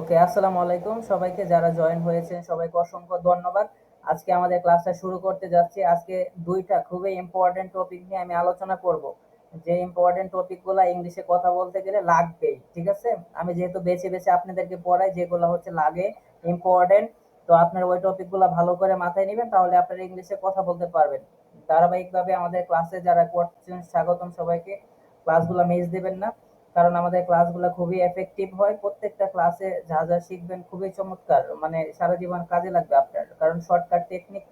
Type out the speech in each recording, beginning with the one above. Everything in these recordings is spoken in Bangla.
ওকে, আসসালামু আলাইকুম। সবাইকে যারা জয়েন হয়েছেন, সবাইকে অসংখ্য ধন্যবাদ। আজকে আমাদের ক্লাসটা শুরু করতে যাচ্ছি। আজকে দুইটা খুবই ইম্পর্টেন্ট টপিক নিয়ে আমি আলোচনা করব। যে ইম্পর্টেন্ট টপিকগুলো ইংলিশে কথা বলতে গেলে লাগবেই, ঠিক আছে? আমি যেহেতু বেছে বেছে আপনাদেরকে পড়াই, যেগুলো হচ্ছে লাগে ইম্পর্টেন্ট তো আপনার ওই টপিকগুলো ভালো করে মাথায় নেবেন, তাহলে আপনারা ইংলিশে কথা বলতে পারবেন। ধারাবাহিকভাবে আমাদের ক্লাসে যারা করছেন, স্বাগতম সবাইকে। ক্লাসগুলো মিস দেবেন না। কারণ আমাদের ক্লাসগুলো খুবই এফেক্টিভ হয়। প্রত্যেকটা ক্লাসে যা যা শিখবেন খুবই চমৎকার। মানে সারা জীবন কাজে লাগবে আপনার। কারণ শর্টকাট টেকনিক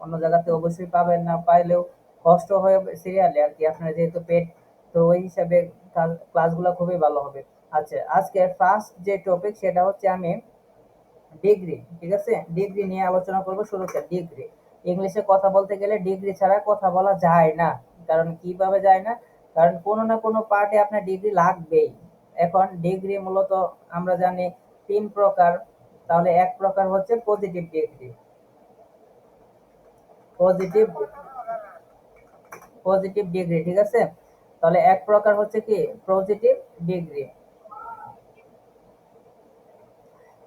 অন্য জায়গাতে অবশ্যই পাবেন না। পাইলেও কষ্ট হয়ে সিরিয়ালে আর কি। আপনার যেহেতু পেট, তো ওই হিসাবে ক্লাসগুলো খুবই ভালো হবে। আচ্ছা আজকে ফার্স্ট যে টপিক সেটা হচ্ছে আমি ডিগ্রি ঠিক আছে? ডিগ্রি নিয়ে আলোচনা করব শুরুতে ডিগ্রি ইংলিশে কথা বলতে গেলে ডিগ্রি ছাড়া কথা বলা যায় না। কারণ কীভাবে যায় না? কারণ কোনো না কোনো পার্টে আপনার ডিগ্রি লাগবেই। এখন ডিগ্রি মূলত আমরা জানি তিন প্রকার, তাহলে এক প্রকার হচ্ছে positive degree positive positive degree ঠিক আছে? তাহলে এক প্রকার হচ্ছে কি? পজিটিভ ডিগ্রি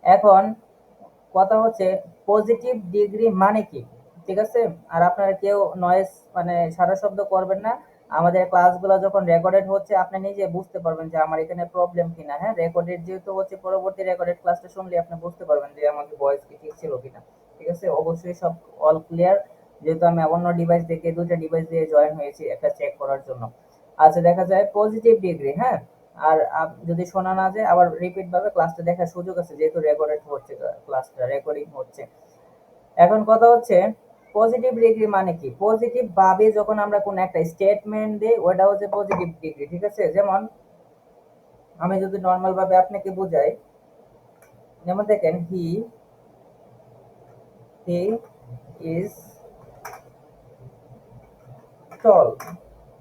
এখন কথা হচ্ছে পজিটিভ ডিগ্রি মানে কি? ঠিক আছে? আর আপনারা কেউ নয়েস মানে সারা শব্দ করবেন না। আমাদের ক্লাসগুলো যখন রেকর্ডেড হচ্ছে, আপনি নিজে বুঝতে পারবেন যে আমার এখানে প্রবলেম কিনা। হ্যাঁ রেকর্ডেড যেহেতু হচ্ছে, পরবর্তী রেকর্ডেড ক্লাসটা শুনলে আপনি বুঝতে পারবেন যে আমাদের ভয়েস কি ঠিক ছিল কিনা। ঠিক আছে? অবশ্যই সব অল ক্লিয়ার যেহেতু আমি অন্য ডিভাইস দেখে দুটো ডিভাইস দিয়ে জয়েন হয়েছি একটা চেক করার জন্য। আচ্ছা দেখা যায় পজিটিভ ডিগ্রি হ্যাঁ? আর যদি শোনা না যায়, আবার রিপিট ভাবে ক্লাসটা দেখার সুযোগ আছে, যেহেতু রেকর্ডেড হচ্ছে ক্লাসটা রেকর্ডিং হচ্ছে। এখন কথা হচ্ছে পজিটিভ ডিগ্রি মানে কি? পজিটিভ ভাবে যখন আমরা কোন একটা স্টেটমেন্ট দেই ওটা হচ্ছে পজিটিভ ডিগ্রি ঠিক আছে? যেমন, আমি যদি নর্মাল ভাবে আপনাকে বুঝাই, যেমন দেখেন হি he is tall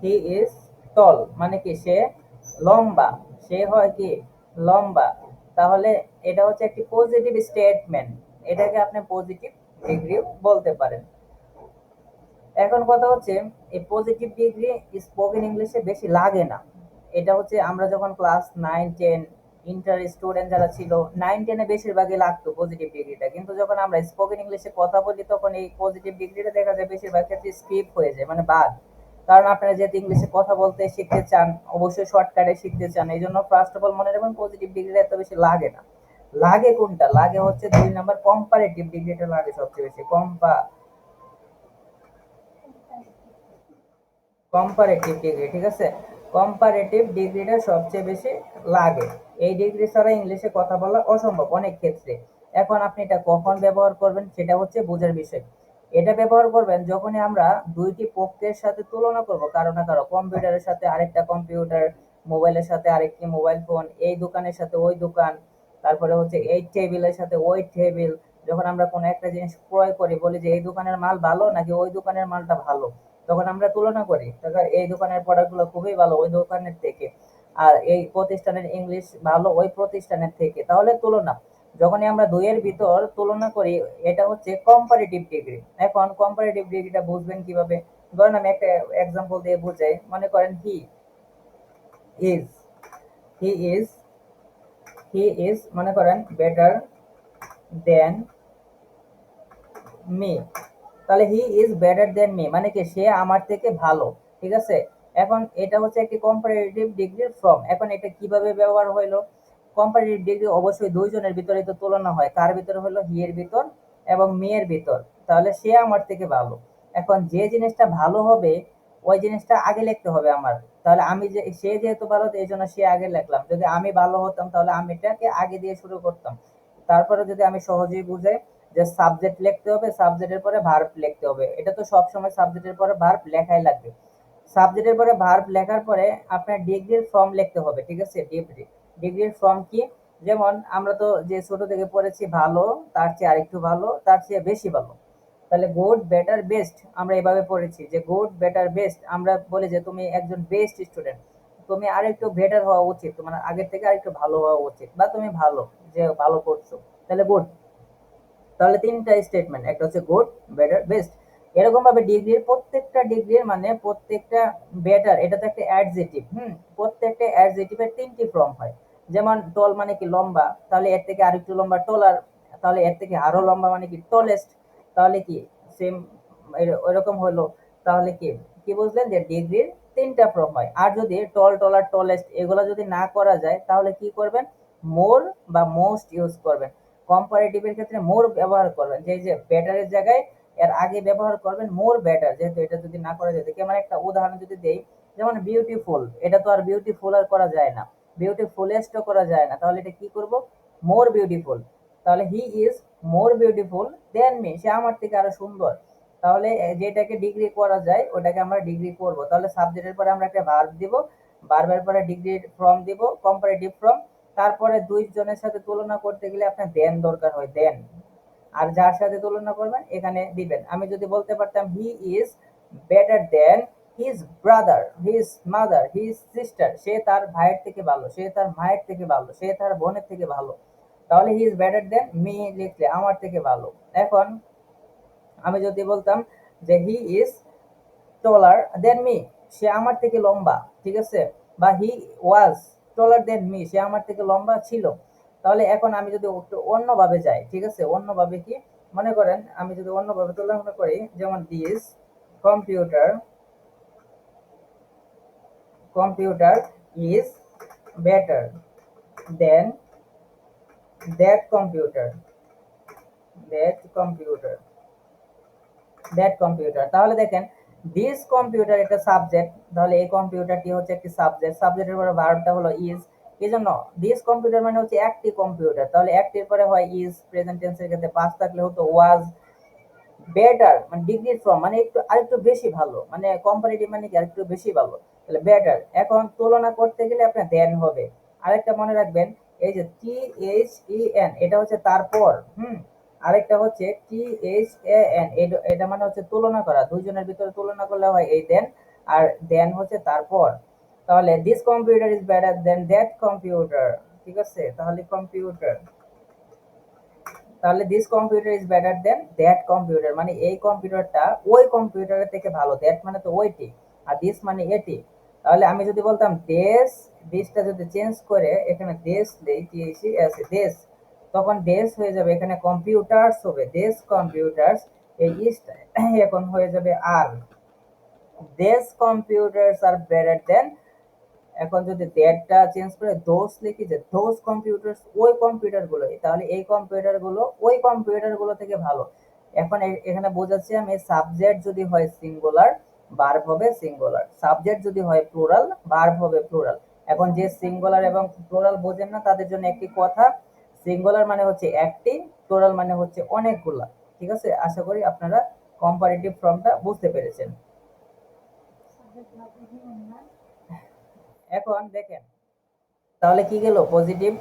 he is tall মানে কি? সে লম্বা, সে হয় কি? লম্বা। তাহলে এটা হচ্ছে একটি পজিটিভ স্টেটমেন্ট এটাকে আপনি পজিটিভ ডিগ্রি বলতে পারেন। এখন কথা হচ্ছে এই পজিটিভ ডিগ্রি স্পোকেন ইংলিশে বেশি লাগে না। এটা হচ্ছে আমরা যখন class nine ten inter student যারা ছিল নাইন টেনে বেশিরভাগই লাগতো পজিটিভ ডিগ্রিটা কিন্তু যখন আমরা স্পোকেন ইংলিশে কথা বলি, তখন এই পজিটিভ ডিগ্রিটা দেখা যায় বেশিরভাগ ক্ষেত্রে স্কিপ হয়ে যায় মানে বাদ। কারণ আপনারা যেহেতু ইংলিশে কথা বলতে শিখতে চান, অবশ্যই শর্টকাটে শিখতে চান, এই জন্য ফার্স্ট অফ অল মনে রাখবেন পজিটিভ ডিগ্রিটা এত বেশি লাগে না। লাগে কোনটা? লাগে হচ্ছে দুই নাম্বার কম্পারেটিভ ডিগ্রিটা লাগে সবচেয়ে বেশি। কম্পা কম্পারেটিভ ডিগ্রি ঠিক আছে? কম্পারেটিভ ডিগ্রিটা সবচেয়ে বেশি লাগে। এই ডিগ্রি ছাড়া ইংলিশে কথা বলা অসম্ভব অনেক ক্ষেত্রে। এখন আপনি এটা কখন ব্যবহার করবেন সেটা হচ্ছে বোঝার বিষয়। এটা ব্যবহার করবেন যখনই আমরা দুইটি পক্ষের সাথে তুলনা করব, কারও না কারও কম্পিউটারের সাথে, আরেকটা কম্পিউটার, মোবাইলের সাথে, আরেকটি মোবাইল ফোন, এই দোকানের সাথে ওই দোকান, তারপরে হচ্ছে এই টেবিলের সাথে ওই টেবিল। যখন আমরা কোনো একটা জিনিস ক্রয় করি, বলি যে এই দোকানের মাল ভালো নাকি ওই দোকানের মালটা ভালো? তখন আমরা তুলনা করি। এই দোকানের প্রোডাক্টগুলো খুবই ভালো ওই দোকানের থেকে। আর এই প্রতিষ্ঠানের ইংলিশ ভালো ওই প্রতিষ্ঠানের থেকে। তাহলে তুলনা, যখনই আমরা দুইয়ের ভিতর তুলনা করি, এটা হচ্ছে কম্পারেটিভ ডিগ্রি এখন কম্পারেটিভ ডিগ্রিটা বুঝবেন কীভাবে? ধরেন আমি একটা এক্সাম্পল দিয়ে বুঝাই। মনে করেন he is he is he is মনে করেন বেটার দেন মি তাহলে he is better than me মানে কি সে আমার থেকে ভালো, ঠিক আছে? এখন এটা হচ্ছে একটি কম্পারেটিভ ডিগ্রির ফর্ম এখন এটা কীভাবে ব্যবহার হইল? কম্পারেটিভ ডিগ্রি অবশ্যই দুইজনের ভিতরে তো তুলনা হয়, কার ভিতরে হলো হি এর ভিতর এবং মেয়ের ভিতর, তাহলে সে আমার থেকে ভালো। এখন যে জিনিসটা ভালো হবে, ওই জিনিসটা আগে লিখতে হবে আমার, তাহলে আমি যে, সে যেহেতু ভালো এই জন্য সে আগে লিখলাম। যদি আমি ভালো হতাম, তাহলে আমি এটাকে আগে দিয়ে শুরু করতাম। তারপরে যদি আমি সহজেই বুঝাই যে সাবজেক্ট লিখতে হবে সাবজেক্টের পরে ভার্ব লিখতে হবে। এটা তো সব সময় সাবজেক্টের পরে ভার্ব লেখাই লাগবে। সাবজেক্টের পরে ভার্ব লেখার পরে আপনার ডিগ্রির ফর্ম লিখতে হবে, ঠিক আছে? ডিগ্রি ডিগ্রির ফর্ম কি? যেমন আমরা তো যে ছোট থেকে পড়েছি, ভালো, তার চেয়ে আরেকটু ভালো, তার চেয়ে বেশি ভালো। তাহলে গুড বেটার বেস্ট আমরা এভাবে পড়েছি। যে গুড বেটার বেস্ট আমরা বলি যে তুমি একজন বেস্ট স্টুডেন্ট তুমি আরেকটু বেটার হওয়া উচিত মানে আগের থেকে আরেকটু ভালো হওয়া উচিত, বা তুমি ভালো, যে ভালো করছ। তাহলে গুড তাহলে তিনটা স্টেটমেন্ট একটা হচ্ছে গুড বেটার বেস্ট এরকম ভাবে ডিগ্রির প্রত্যেকটা ডিগ্রির মানে প্রত্যেকটা বেটার এটা তো একটা অ্যাডজেটিভ হুম? প্রত্যেকটা অ্যাডজেটিভের তিনটি ফর্ম হয়। যেমন টল মানে কি লম্বা, তাহলে এর থেকে আরেকটু লম্বা টলার তাহলে এর থেকে আরও লম্বা মানে কি টলেস্ট তাহলে কি সেম ওইরকম হলো। তাহলে কি কি বুঝলেন যে ডিগ্রির তিনটা ফর্ম হয়। আর যদি টল টলার টলেস্ট এগুলো যদি না করা যায়, তাহলে কি করবেন? মোর বা মোস্ট ইউজ করবেন। কম্পারেটিভের ক্ষেত্রে মোর ব্যবহার করবেন। যে যে বেটারের জায়গায় এর আগে ব্যবহার করবেন মোর বেটার যেহেতু এটা যদি না করা যেত কেমন একটা উদাহরণ যদি দেই, যেমন বিউটিফুল এটা তো আর বিউটিফুল আর করা যায় না। বিউটিফুলেস্টও করা যায় না। তাহলে এটা কি করব? মোর বিউটিফুল তাহলে he is more beautiful than me সে আমার থেকে আরও সুন্দর। তাহলে যেটাকে ডিগ্রি করা যায়, ওটাকে আমরা ডিগ্রি করব। তাহলে সাবজেক্টের পরে আমরা একটা ভার্ব দিব। ভার্বের পরে ডিগ্রির ফর্ম দিব কম্পারেটিভ ফর্ম তারপরে দুইজনের সাথে তুলনা করতে গেলে আপনার দেন দরকার হয়, দেন। আর যার সাথে তুলনা করবেন, এখানে দিবেন। আমি যদি বলতে পারতাম he is better than his brother his mother his sister সে তার ভাইয়ের থেকে ভালো, সে তার মায়ের থেকে ভালো, সে তার বোনের থেকে ভালো। তাহলে he is better than me লিখলে আমার থেকে ভালো। এখন আমি যদি বলতাম যে he is taller then me সে আমার থেকে লম্বা, ঠিক আছে? বা হি ওয়াজ টলার দেন মি সে আমার থেকে লম্বা ছিল। তাহলে এখন আমি যদি অন্যভাবে যাই, ঠিক আছে? অন্যভাবে কি? মনে করেন আমি যদি অন্যভাবে তুলনা করি, যেমন this computer computer is better than that computer that computer that computer তাহলে দেখেন দিস কম্পিউটার একটা সাবজেক্ট তাহলে এই কম্পিউটারটি হচ্ছে একটি সাবজেক্ট সাবজেক্টের পরে ভার্বটা হলো ইজ এই জন্য দিস কম্পিউটার মানে হচ্ছে একটি কম্পিউটার তাহলে একটির পরে হয় ইজ প্রেজেন্ট টেন্সের ক্ষেত্রে পাঁচ থাকলে হতো ওয়াজ বেটার মানে ডিগ্রি ফ্রম মানে একটু, আরেকটু বেশি ভালো মানে কম্পারেটিভ মানে কি, আরেকটু বেশি ভালো, তাহলে বেটার এখন তুলনা করতে গেলে আপনার দেন হবে। আরেকটা মনে রাখবেন, এই যে টি এইচ ই এন এটা হচ্ছে তারপর, হুম? আরেকটা হচ্ছে টি এইচ এ এন এটা মানে হচ্ছে তুলনা করা। দুইজনের ভিতরে তুলনা করলে হয় এই দেন আর দেন হচ্ছে তারপর। তাহলে this computer is better than that computer ঠিক আছে? তাহলে কম্পিউটার তাহলে this computer is better than that computer মানে এই কম্পিউটারটা ওই কম্পিউটারের থেকে ভালো। দ্যাট মানে তো ওইটি, আর দিস মানে এটি। তাহলে আমি যদি বলতাম দেশ দেশটা যদি চেঞ্জ করে, এখানে দেশ দেই আছে দেশ তখন দেশ হয়ে যাবে, এখানে কম্পিউটার্স হবে, দেশ কম্পিউটার্স এই ইস্ট এখন হয়ে যাবে আর। দেশ কম্পিউটার্স আর বেটার দেন এখন যদি দ্যাটটা চেঞ্জ করে দোষ লিখি যে দোষ কম্পিউটার ওই কম্পিউটারগুলো তাহলে এই কম্পিউটারগুলো ওই কম্পিউটারগুলো থেকে ভালো। এখন এখানে বোঝাচ্ছি আমি সাবজেক্ট যদি হয় সিঙ্গুলার বার্ব হবে সিঙ্গুলার সাবজেক্ট যদি হয় প্লুরাল বার্ব হবে প্লুরাল এখন যে সিঙ্গুলার এবং প্লুরাল বোঝেন না, তাদের জন্য একটি কথা সিঙ্গুলার মানে হচ্ছে একটি প্লুরাল মানে হচ্ছে অনেকগুলা। ঠিক আছে? আশা করি আপনারা কম্পারেটিভ ফর্মটা বুঝতে পেরেছেন। এখন দেখেন, তাহলে কি গেল? পজিটিভ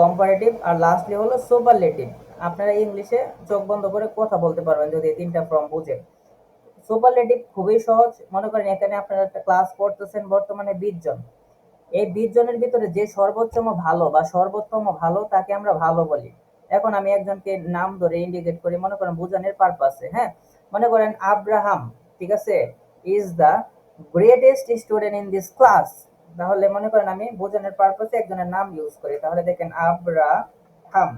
কম্পারেটিভ আর লাস্টলি হলো সুপারলেটিভ আপনারা ইংলিশে চোখ বন্ধ করে কথা বলতে পারবেন যদি এই তিনটা ফর্ম বুঝেন। সুপারলেটিভ খুবই সহজ। মনে করেন এখানে আপনারা একটা ক্লাস পড়তেছেন বর্তমানে বিশ জন। এই বিশ জনের ভিতরে যে সর্বোচ্চম ভালো বা সর্বোত্তম ভালো তাকে আমরা ভালো বলি। এখন আমি একজনকে নাম ধরে ইন্ডিকেট করি, মনে করেন বোঝানোর পারপাসে হ্যাঁ? মনে করেন আব্রাহাম, ঠিক আছে? Is the greatest student in this class তাহলে মনে করেন আমি বোঝানোর পারপাসে একজনের নাম ইউজ করি। তাহলে দেখেন আব্রাহাম।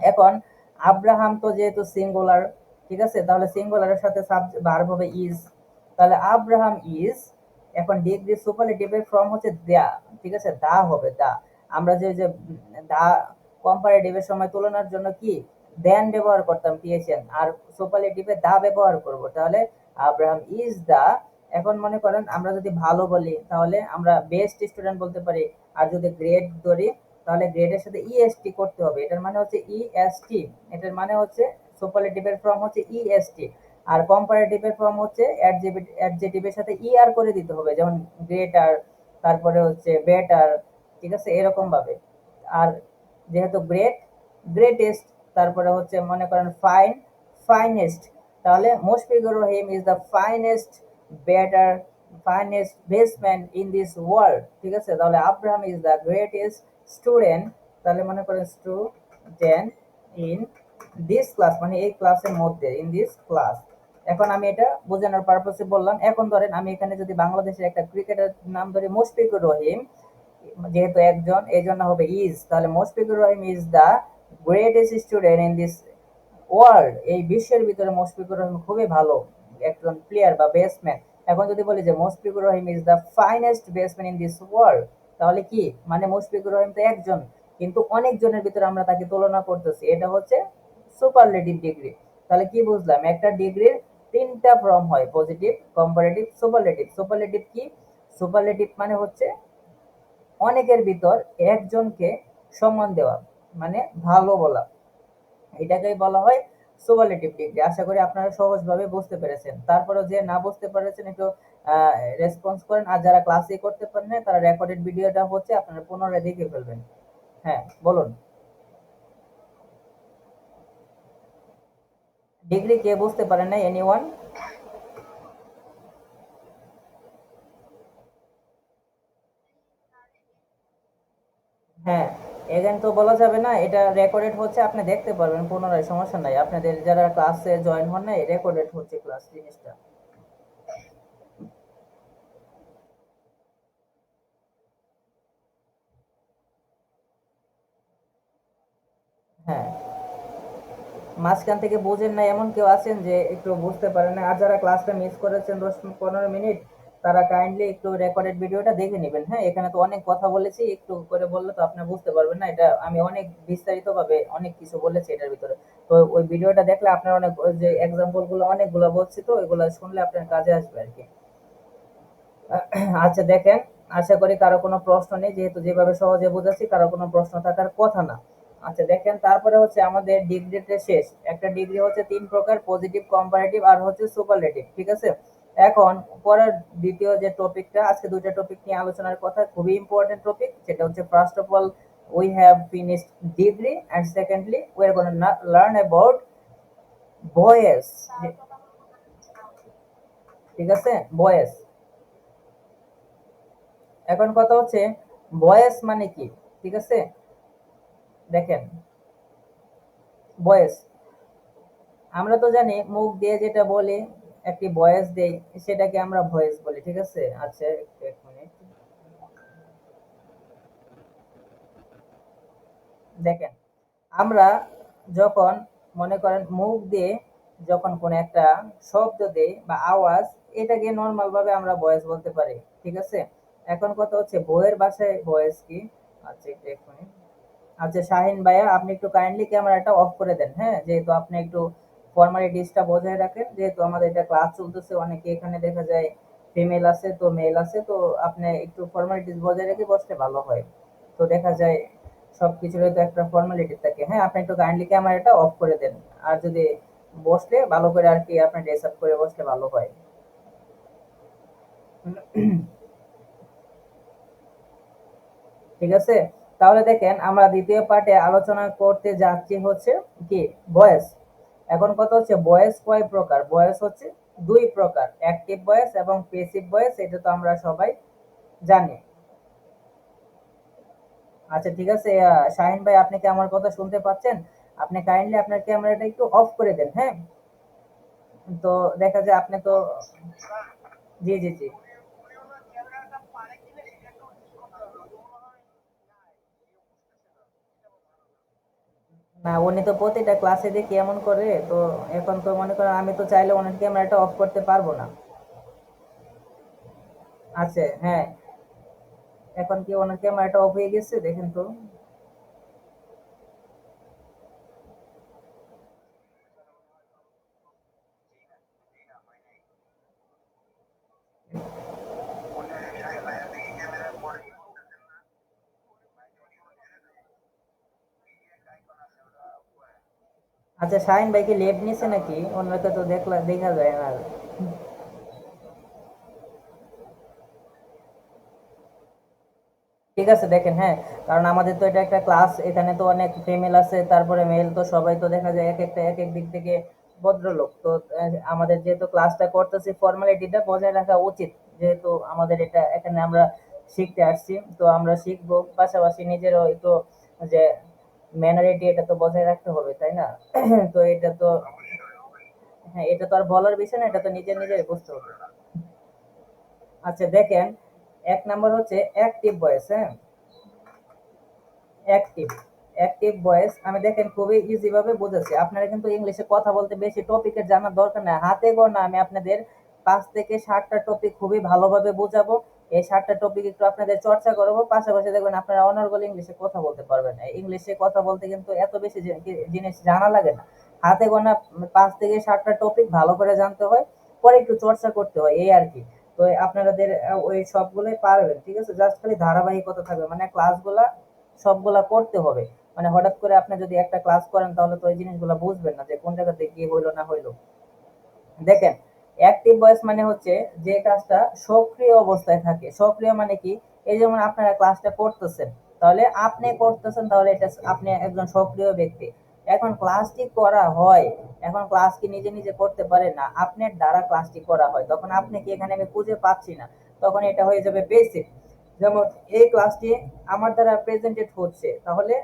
এখন আব্রাহাম তো যেহেতু সিঙ্গুলার ঠিক আছে? তাহলে সিঙ্গুলারের সাথে ভার্ব হবে ইজ তাহলে আব্রাহাম ইজ এখন ডিগ্রি সুপারলেটিভের ফর্ম হচ্ছে দা ঠিক আছে? দা হবে, দা। আমরা যে যে দা কম্পারেটিভের সময় তুলনার জন্য কি? দেন ব্যবহার করতাম টিএসএন আর সুপারলেটিভে দা ব্যবহার করব। তাহলে আব্রাহাম ইজ দা। এখন মনে করেন আমরা যদি ভালো বলি, তাহলে আমরা বেস্ট স্টুডেন্ট বলতে পারি। আর যদি গ্রেড ধরি, তাহলে গ্রেডের সাথে ইএসটি e করতে হবে। এটার মানে হচ্ছে ইএসটি e এটার মানে হচ্ছে সুপারলেটিভের ফর্ম হচ্ছে ইএসটি e আর কম্পারেটিভের ফর্ম হচ্ছে অ্যাডজেটিভের সাথে ইআর করে দিতে হবে, যেমন গ্রেটার তারপরে হচ্ছে বেটার ঠিক আছে, এরকম ভাবে। আর যেহেতু গ্রেট গ্রেটেস্ট তারপরে হচ্ছে মনে করেন ফাইন ফাইনেস্ট তাহলে most figure him is the finest better finest batsman in this world ঠিক আছে? তাহলে Abraham is the greatest student তাহলে মনে করেন স্টুডেন্ট ইন দিস ক্লাস মানে এই ক্লাসের মধ্যে ইন দিস ক্লাস এখন আমি এটা বোঝানোর পারপাসে বললাম। এখন ধরেন আমি এখানে যদি বাংলাদেশের একটা ক্রিকেটার নাম ধরি মুশফিকুর রহিম, যেহেতু একজন এই জন্য হবে ইজ তাহলে Mushfiqur Rahim is the greatest student in this world এই বিশ্বের ভিতরে মুশফিকুর রহিম খুবই ভালো, একজন প্লেয়ার বা ব্যাটসম্যান এখন যদি বলি যে Mushfiqur Rahim is the finest batsman in this world তাহলে কি? মানে মুশফিকুর রহিম তো একজন, কিন্তু অনেক জনের ভিতরে আমরা তাকে তুলনা করতেছি। এটা হচ্ছে সুপারলেটিভ ডিগ্রি তাহলে কি বুঝলাম? একটা ডিগ্রির তিনটা ফর্ম হয় পজিটিভ কম্পারেটিভ সুপারলেটিভ সুপারলেটিভ কি? সুপারলেটিভ মানে হচ্ছে অনেকের ভিতর একজনকে সম্মান দেওয়া মানে ভালো বলা। এটাকেই বলা হয় সুপারলেটিভ ডিগ্রি আশা করি আপনারা সহজভাবে বুঝতে পেরেছেন। তারপরে যে না বুঝতে পেরেছেন, একটু রেসপন্স করেন। আর যারা ক্লাসে করতে পারেন তারা রেকর্ডেড ভিডিওটা হচ্ছে আপনারা পুনরায় দেখে ফেলবেন। হ্যাঁ বলুন। ডিগ্রি কে বুঝতে পারেন না এনি ওয়ান হ্যাঁ এখানে তো বলা যাবে না, এটা রেকর্ডেড হচ্ছে, আপনি দেখতে পারবেন, পুনরায় সমস্যা নাই। আপনাদের যারা ক্লাসে জয়েন হন না রেকর্ডেড হচ্ছে ক্লাস জিনিসটা। হ্যাঁ। মাঝখান থেকে বোঝেন না, এমন কেউ আছেন যে একটু বুঝতে পারেন না। আর যারা ক্লাসটা মিস করেছেন দশ পনেরো মিনিট, তারা কাইন্ডলি একটু রেকর্ডেড ভিডিওটা দেখে নেবেন। হ্যাঁ এখানে তো অনেক কথা বলেছি, একটু করে বললে তো আপনি বুঝতে পারবেন না, এটা আমি অনেক বিস্তারিতভাবে অনেক কিছু বলেছি এটার ভিতরে। তো ওই ভিডিওটা দেখলে আপনার অনেক যে এক্সাম্পলগুলো অনেকগুলো বলছি তো ওইগুলো শুনলে আপনার কাজে আসবে আর কি। আচ্ছা দেখেন, আশা করি কারও কোনো প্রশ্ন নেই, যেহেতু যেভাবে সহজে বোঝাচ্ছি, কারও কোনো প্রশ্ন থাকার কথা না। আচ্ছা দেখেন, তারপরে হচ্ছে আমাদের ডিগ্রিতে শেষ। একটা ডিগ্রি হচ্ছে তিন প্রকার পজিটিভ কম্পারেটিভ আর হচ্ছে সুপারলেটিভ ঠিক আছে? এখন, পরের দ্বিতীয় যে টপিকটা আজকে দুইটা টপিক নিয়ে আলোচনার কথা, খুবই ইম্পর্টেন্ট টপিক সেটা হচ্ছে first of all we have finished degree and secondly are going to learn about voice ঠিক আছে? ভয়েস এখন কথা হচ্ছে ভয়েস মানে কি? ঠিক আছে? দেখেন ভয়েস আমরা তো জানি মুখ দিয়ে যেটা বলি, একটি ভয়েস দেই, সেটাকে আমরা ভয়েস বলি, ঠিক আছে? আচ্ছা এক মিনিট। দেখেন, আমরা যখন মনে করেন মুখ দিয়ে যখন কোনো একটা শব্দ দেই বা আওয়াজ, এটাকে নর্মাল ভাবে আমরা ভয়েস বলতে পারি, ঠিক আছে? এখন কথা হচ্ছে বইয়ের ভাষায় ভয়েস কি? আচ্ছা এক মিনিট। আচ্ছা শাহিন ভাইয়া, আপনি একটু কাইন্ডলি ক্যামেরাটা অফ করে দেন হ্যাঁ? যেহেতু আপনি একটু ফর্মালিটিসটা বজায় রাখেন, যেহেতু আমাদের এটা ক্লাস চলতেছে, অনেকে এখানে দেখা যায় ফিমেল আছে তো মেল আছে, তো আপনি একটু ফর্মালিটিস বজায় রেখে বসলে ভালো হয়। তো দেখা যায় সব কিছুরই তো একটা ফর্মালিটি থাকে হ্যাঁ? আপনি একটু কাইন্ডলি ক্যামেরাটা অফ করে দেন, আর যদি বসলে ভালো করে আর কি আপনি ড্রেস আপ করে বসলে ভালো হয়। ঠিক আছে? তাহলে দেখেন, আমরা দ্বিতীয় পার্টে আলোচনা করতে যাচ্ছি হচ্ছে কি? ভয়েস এখন কথা হচ্ছে? ভয়েস কয় প্রকার? ভয়েস হচ্ছে দুই প্রকার, অ্যাক্টিভ ভয়েস এবং পেসিভ ভয়েস এটা তো আমরা সবাই জানি। আচ্ছা ঠিক আছে শাহিন ভাই, আপনি কি আমার কথা শুনতে পাচ্ছেন? আপনি কাইন্ডলি আপনার ক্যামেরাটা একটু অফ করে দেন হ্যাঁ? তো দেখা যায় আপনি তো জি জি জি। না, উনি তো প্রতিটা ক্লাসে দেখি এমন করে, তো এখন তো মনে করেন আমি তো চাইলে ওনার ক্যামেরাটা অফ করতে পারব না। আছে হ্যাঁ। এখন কি ওনার ক্যামেরাটা অফ হয়ে গেছে? দেখেন তো। আচ্ছা শাহিন ভাই কি লেপ নিছে নাকি? ওনাকে তো দেখলা, দেখা যায় না ঠিক আছে, দেখেন হ্যাঁ কারণ আমাদের তো এটা একটা ক্লাস এখানে তো অনেক ফিমেল আছে, তারপরে মেল তো সবাই তো দেখা যায় এক একটা এক এক দিক থেকে ভদ্রলোক। তো আমাদের যেহেতু ক্লাসটা করতেছি ফর্মালিটিটা বজায় রাখা উচিত। যেহেতু আমাদের এটা, এখানে আমরা শিখতে আসছি, তো আমরা শিখব। পাশাপাশি নিজেরও একটু যে ম্যানারিটি এটা তো বজায় রাখতে হবে, তাই না? তো এটা তো হ্যাঁ এটা তো আর বলার বিষয় না, এটা তো নিজের নিজের বুঝতে হবে। আচ্ছা দেখেন, এক নম্বর হচ্ছে অ্যাক্টিভ ভয়েস হ্যাঁ? অ্যাক্টিভ অ্যাক্টিভ ভয়েস আমি দেখেন খুবই ইজি ভাবে বুঝেছি আপনারা কিন্তু ইংলিশে কথা বলতে বেশি টপিকের জানার দরকার নাই। হাতে গোনা আমি আপনাদের পাঁচ থেকে ষাটটা টপিক খুবই ভালোভাবে বোঝাবো। এই ষাটটা টপিক একটু আপনাদের চর্চা করব। পাশাপাশি দেখবেন আপনারা অনর্গল ইংলিশে কথা বলতে পারবেন। ইংলিশে কথা বলতে কিন্তু এত বেশি জিনিস জানা লাগে না। হাতে গোনা পাঁচ থেকে ষাটটা টপিক ভালো করে জানতে হয়, পরে একটু চর্চা করতে হয়, এই আর কি। তো আপনাদের ওই সবগুলোই পারবেন, ঠিক আছে? জাস্ট খালি ধারাবাহিকতা থাকবে মানে ক্লাসগুলা সবগুলা করতে হবে। মানে হঠাৎ করে আপনি যদি একটা ক্লাস করেন, তাহলে তো ওই জিনিসগুলো বুঝবেন না যে কোন জায়গাতে কি হইল, না হইল। দেখেন অ্যাক্টিভ ভয়েস মানে হচ্ছে যে কাজটা সক্রিয় অবস্থায় থাকে। সক্রিয় মানে কি? এই যেমন আপনারা ক্লাসটা করতেছেন, তাহলে আপনি করতেছেন, তাহলে এটা আপনি একজন সক্রিয় ব্যক্তি। এখন ক্লাসটি করা হয়, এখন ক্লাস কি নিজে নিজে করতে পারে না, আপনার দ্বারা ক্লাসটি করা হয়। তখন আপনি কি এখানে আমি খুঁজে পাচ্ছি না? তখন এটা হয়ে যাবে বেসিক যেমন এই ক্লাসটি আমার দ্বারা প্রেজেন্টেড হচ্ছে, তাহলে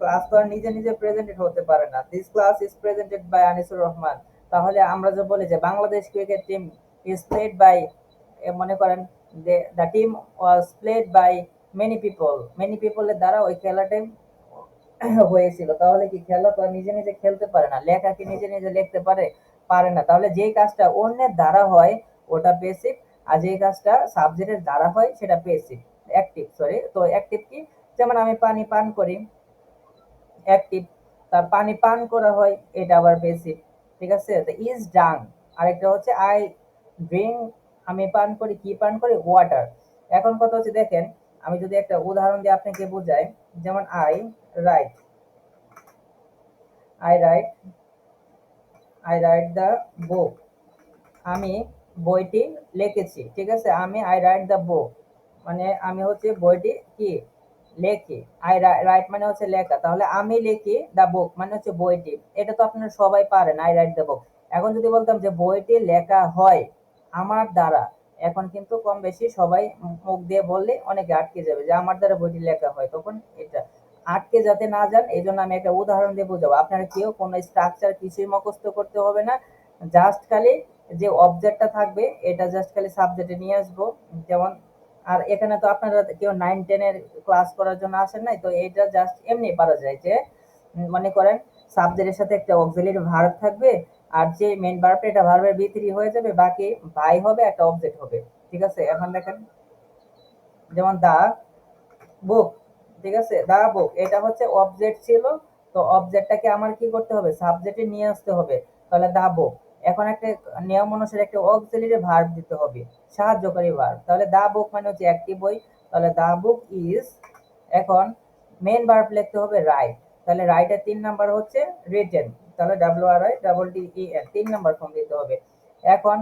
ক্লাস তো আর নিজে নিজে প্রেজেন্টেড হতে পারে না। This class is presented by Anisur Rahman তাহলে আমরা যে বলি যে Bangladesh cricket team is played by মনে করেন the team was played by many people many পিপলের দ্বারা ওই খেলাটি হয়েছিল। তাহলে কি খেলা তো নিজে নিজে খেলতে পারে না, লেখা কি নিজে নিজে লিখতে পারে? পারে না। তাহলে যেই কাজটা অন্যের দ্বারা হয়, ওটা বেসিক আর যেই কাজটা সাবজেক্টের দ্বারা হয়, সেটা বেসিক অ্যাক্টিভ সরি তো অ্যাক্টিভ কি? যেমন আমি পানি পান করি অ্যাক্টিভ তার পানি পান করা হয়, এটা আবার বেসিক ঠিক আছে? ইজ ডাং আরেকটা হচ্ছে আই ড্রিঙ্ক আমি পান করি, কি পান করি? ওয়াটার এখন কথা হচ্ছে, দেখেন, আমি যদি একটা উদাহরণ দিয়ে আপনাকে বোঝাই, যেমন I write I write I write the book আমি বইটি লিখেছি, ঠিক আছে? আমি আই রাইট দ্য বুক মানে আমি হচ্ছে বইটি কি? লেখি। আই রাইট মানে হচ্ছে লেখা। তাহলে আমি লিখি দ্য বুক মানে হচ্ছে বইটি। এটা তো আপনারা সবাই পারেন আই রাইট দ্য বুক এখন যদি বলতাম যে বইটি লেখা হয় আমার দ্বারা, এখন কিন্তু কম বেশি সবাই মুখ দিয়ে বললে অনেকে আটকে যাবে যে আমার দ্বারা বইটি লেখা হয়। তখন এটা আটকে যাতে না যান এই জন্য আমি একটা উদাহরণ দিয়ে বোঝাবো। আপনারা কেউ কোনো স্ট্রাকচার কিছুই মুখস্থ করতে হবে না। জাস্ট খালি যে অবজেক্টটা থাকবে, এটা জাস্ট খালি সাবজেক্টে নিয়ে আসব। যেমন আর এখানে তো আপনারা কেউ নাইন টেনের ক্লাস করার জন্য আসেন নাই, তো এটা জাস্ট এমনি পারা যায় যে মনে করেন সাবজেক্টের সাথে একটা অক্সিলারি ভার্ব থাকবে, আর যে মেন ভার্বটা এটা ভার্বের ভিতরি হয়ে যাবে, বাকি ভাই হবে, একটা অবজেক্ট হবে, ঠিক আছে? এখন দেখেন, যেমন দা বুক ঠিক আছে? দা বুক এটা হচ্ছে অবজেক্ট ছিল, তো অবজেক্টটাকে আমার কি করতে হবে? সাবজেক্টে নিয়ে আসতে হবে, তাহলে দা বুক এখন একটা নিয়ম অনুসারে একটা অক্সিলারি ভার্ব দিতে হবে, সাহায্যকারী ভার্ব তাহলে দা বুক মানে হচ্ছে একটি বই। তাহলে দা বুক ইজ এখন মেন ভার্ব লিখতে হবে রাইট তাহলে রাইটের তিন নাম্বার হচ্ছে রিটেন তাহলে W R I double D E N তিন নাম্বার ফর্ম দিতে হবে। এখন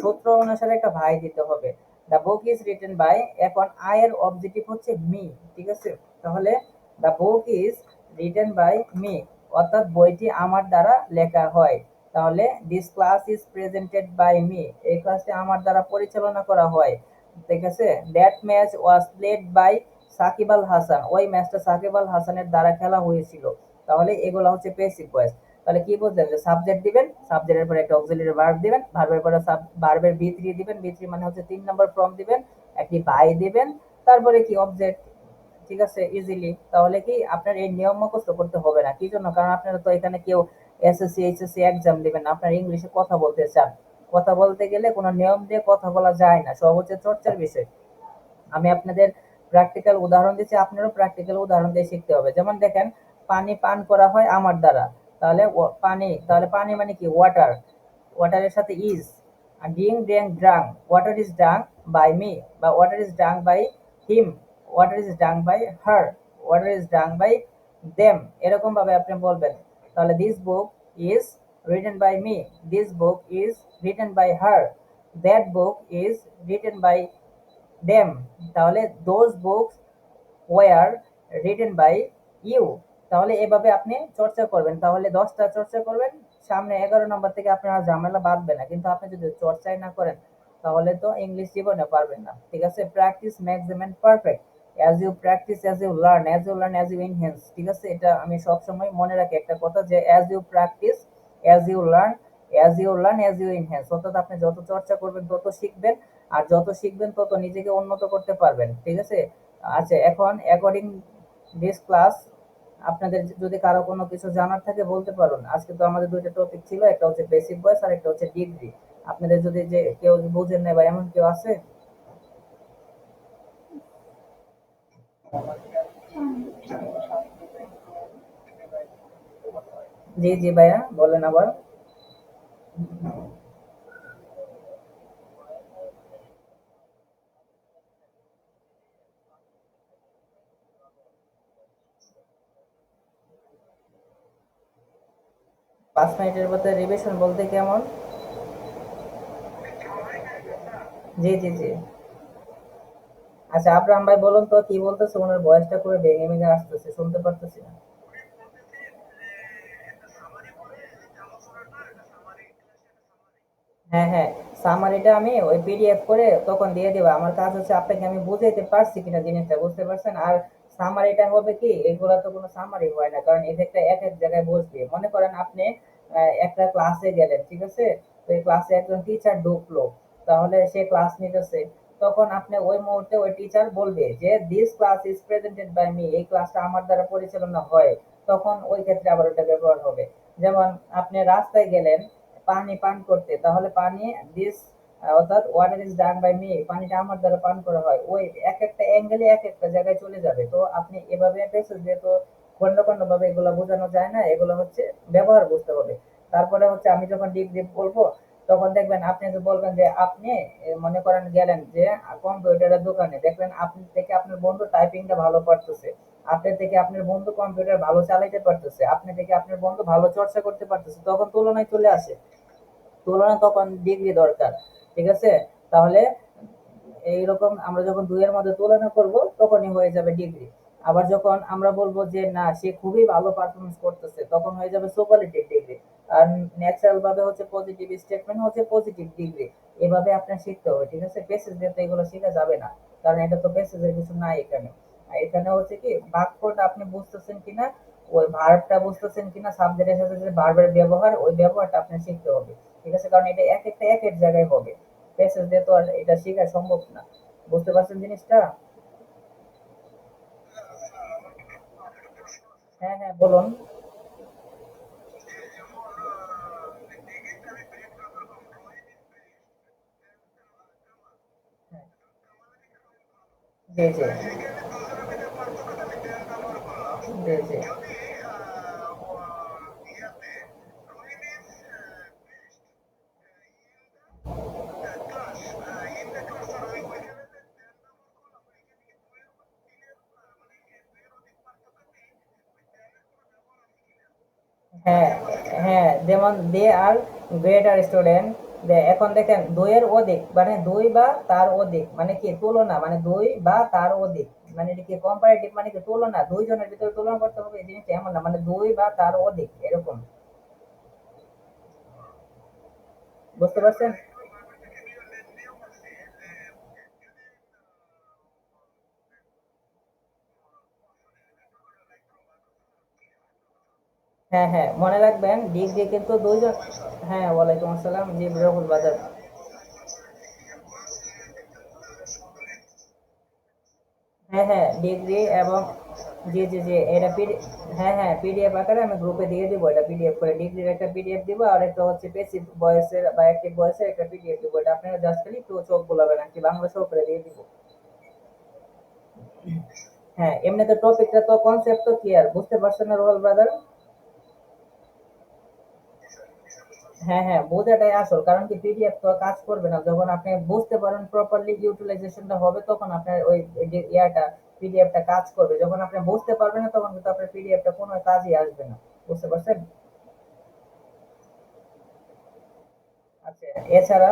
সূত্র অনুসারে একটা ভাই দিতে হবে। The book is written by এখন আই এর অবজেক্টিভ হচ্ছে মি ঠিক আছে? তাহলে the book is written by me অর্থাৎ বইটি আমার দ্বারা লেখা হয়। তাহলে this class is presented by me এই ক্লাসটি আমার দ্বারা পরিচালনা করা হয়। ঠিক আছে that match was played by Shakib Al Hasan. ওই ম্যাচটা সাকিব আল হাসানের দ্বারা খেলা হয়েছিল। তাহলে এগুলো হচ্ছে বেসিক ভয়েস তাহলে কি বুঝলেন যে সাবজেক্ট দিবেন সাবজেক্টের পরে একটা অক্সিলারি ভার্ব দিবেন ভার্বের পরে সাব ভার্বের বি থ্রি দিবেন বি থ্রি মানে হচ্ছে তিন নম্বর ফর্ম দিবেন, একটি বাই দিবেন, তারপরে কি অবজেক্ট ঠিক আছে ইজিলি তাহলে কি আপনার এই নিয়ম মুখস্থ করতে হবে না। কি জন্য? কারণ আপনারা তো এখানে কেউ এসএসসি এইচএসসি এক্সাম দিবেন আপনার ইংলিশে কথা বলতে চান। কথা বলতে গেলে কোনো নিয়ম দিয়ে কথা বলা যায় না সব হচ্ছে চর্চার বিষয়। আমি আপনাদের প্র্যাকটিক্যাল উদাহরণ দিচ্ছি, আপনারও প্র্যাকটিক্যাল উদাহরণ দিয়ে শিখতে হবে। যেমন দেখেন, পানি পান করা হয় আমার দ্বারা। তাহলে পানি তাহলে পানি মানে কি? ওয়াটার ওয়াটারের সাথে is drink drank drunk water is drunk by me বা water is drunk by him water is drunk by her water is drunk by them এরকম ভাবে আপনি বলবেন। তাহলে this book is written by me this book is written by her that book is written by them তাহলে those books were written by you তাহলে এভাবে আপনি চর্চা করবেন। তাহলে দশটা চর্চা করবেন। সামনে এগারো নম্বর থেকে আপনার ঝামেলা বাঁধবে না। কিন্তু আপনি যদি চর্চাই না করেন, তাহলে তো ইংলিশ জীবনে পারবেন না। ঠিক আছে? Practice makes the man perfect as you practice as you learn as you learn as you enhance ঠিক আছে? এটা আমি সবসময় মনে রাখি একটা কথা যে as you practice as you learn as you learn as you enhance অর্থাৎ আপনি যত চর্চা করবেন, তত শিখবেন, আর যত শিখবেন, তত নিজেকে উন্নত করতে পারবেন, ঠিক আছে? আচ্ছা এখন অ্যাকর্ডিং দিস ক্লাস আপনাদের যদি কারও কোনো কিছু জানার থাকে, বলতে পারুন। আজকে তো আমাদের দুইটা টপিক ছিল, একটা হচ্ছে বেসিক বয়স আর একটা হচ্ছে ডিগ্রি আপনাদের যদি যে কেউ বুঝেন না বা এমন কেউ আছে? জি জি ভাইয়া, বলেন আবার। পাঁচ মিনিটের মধ্যে রিভিশন বলতে কেমন? জি জি জি। আচ্ছা আব্রাহাম ভাই বলুন তো, কি বলতেছে? ওনার ভয়েসটা পুরো ভেঙে ভেঙে আসতেছে, শুনতে পারতেছি না। হ্যাঁ হ্যাঁ। সামারিটা আমি ওই পিডিএফ করে তখন দিয়ে দেবো। আমার কাজ হচ্ছে আপনাকে আমি বুঝাইতে পারছি কিনা জিনিসটা, বুঝতে পারছেন? আর সামারিটা হবে কি, এগুলা তো কোনো সামারি হয় না, কারণ এদেরটা এক এক জায়গায় বসবে। মনে করেন আপনি একটা ক্লাসে গেলেন, ঠিক আছে? তো এই ক্লাসে একজন টিচার ঢুকলো, তাহলে সে ক্লাস নিতেছে। তখন আপনি ওই মুহূর্তে ওই টিচার বলবে যে this class is presented by me এই ক্লাসটা আমার দ্বারা পরিচালনা হয়। তখন ওই ক্ষেত্রে আবার ওটা ব্যবহার হবে। যেমন আপনি রাস্তায় গেলেন পানি পান করতে। তাহলে পানি দিস অর্থাৎ water is done by me পানিটা আমার দ্বারা পান করা হয়। ওই এক একটা অ্যাঙ্গেলে এক একটা জায়গায় চলে যাবে। তো আপনি এভাবে পেয়েছেন যেহেতু খন্ড খন্ড ভাবে এগুলো বোঝানো যায় না। এগুলো হচ্ছে ব্যবহার বুঝতে হবে। তারপরে হচ্ছে আমি যখন ডিপ ডিপ বলব তখন দেখবেন আপনি যে বলবেন যে আপনি মনে করেন গেলেন যে কম্পিউটারের দোকানে, দেখবেন আপনি থেকে আপনার বন্ধু টাইপিংটা ভালো পারতেছে আপনি থেকে আপনার বন্ধু কম্পিউটার ভালো চালাইতে পারতেছে, আপনি থেকে আপনার বন্ধু ভালো চর্চা করতে পারতেছে, তখন তুলনায় চলে আসে। তুলনা তখন ডিগ্রি দরকার, ঠিক আছে? তাহলে, এইরকম আমরা যখন দুইয়ের মধ্যে তুলনা করব, তখনই হয়ে যাবে ডিগ্রি। আবার যখন আমরা বলব যে, না, সে খুবই ভালো পারফরমেন্স করতেছে, তখন হয়ে যাবে সুপারলেটিভ ডিগ্রি আর ন্যাচারাল ভাবে হচ্ছে পজিটিভ স্টেটমেন্ট হচ্ছে পজিটিভ ডিগ্রি এভাবে আপনার শিখতে হবে, ঠিক আছে? পেসেজ দিয়ে তো এগুলো শেখা যাবে না, কারণ এটা তো পেসেজের কিছু নাই এখানে। এখানে হচ্ছে কি, বাক্যটা আপনি বুঝতেছেন কিনা, ওই ভার্বটা বুঝতেছেন কিনা সাবজেক্টের সাথে যে ভার্বের ব্যবহার, ওই ব্যবহারটা আপনি শিখতে হবে, ঠিক আছে? কারণ এটা এক একটা, এক এক জায়গায় হবে। প্যাসেজ দিয়ে তো আর এটা শেখা সম্ভব না। বুঝতে পারছেন জিনিসটা? হ্যাঁ হ্যাঁ বলুন হ্যাঁ, জি জি জি জি হ্যাঁ হ্যাঁ যেমন দে আর গ্রেটার স্টুডেন্ট এখন দেখেন দইয়ের অধিক মানে দুই বা তার অধিক মানে কি তুলনা মানে দুই বা তার অধিক মানে এটা কি কম্পারেটিভ মানে কি তুলনা, দুইজনের ভিতরে তুলনা করতে হবে, এই জিনিসটা এমন না মানে দুই বা তার অধিক, এরকম। বুঝতে পারছেন? হ্যাঁ হ্যাঁ মনে রাখবেন ডিগ্রি কিন্তু দুইজন হ্যাঁ ওয়ালাইকুম আসসালাম, জি রহুল বাজার। হ্যাঁ হ্যাঁ ডিগ্রি এবং, জি জি জি, এটা হ্যাঁ হ্যাঁ পিডিএফ আকারে আমি গ্রুপে দিয়ে দিব, এটা পিডিএফ করে ডিগ্রির একটা পিডিএফ দিব, আর একটা হচ্ছে পেসিভ ভয়েসের বা অ্যাক্টিভ ভয়েসের একটা পিডিএফ দিব, এটা আপনারা জাস্ট খালি একটু চোখ বুলাবেন আর কি, বাংলা সহ করে দিয়ে দিব। হ্যাঁ এমনিতে টপিকটা তো কনসেপ্ট তো ক্লিয়ার বুঝতে পারছেন না রোহাল ব্রাদার? হ্যাঁ হ্যাঁ বোঝাটাই আসল। কারণ কি পিডিএফ তো কাজ করবে না। যখন আপনি বুঝতে পারেন প্রপারলি ইউটিলাইজেশনটা হবে, তখন আপনার ওই ওই যে ইয়াটা পিডিএফটা কাজ করবে। যখন আপনি বুঝতে পারবেন না, তখন কিন্তু আপনার পিডিএফটা কোনো কাজই আসবে না। বুঝতে পারছেন? আচ্ছা এছাড়া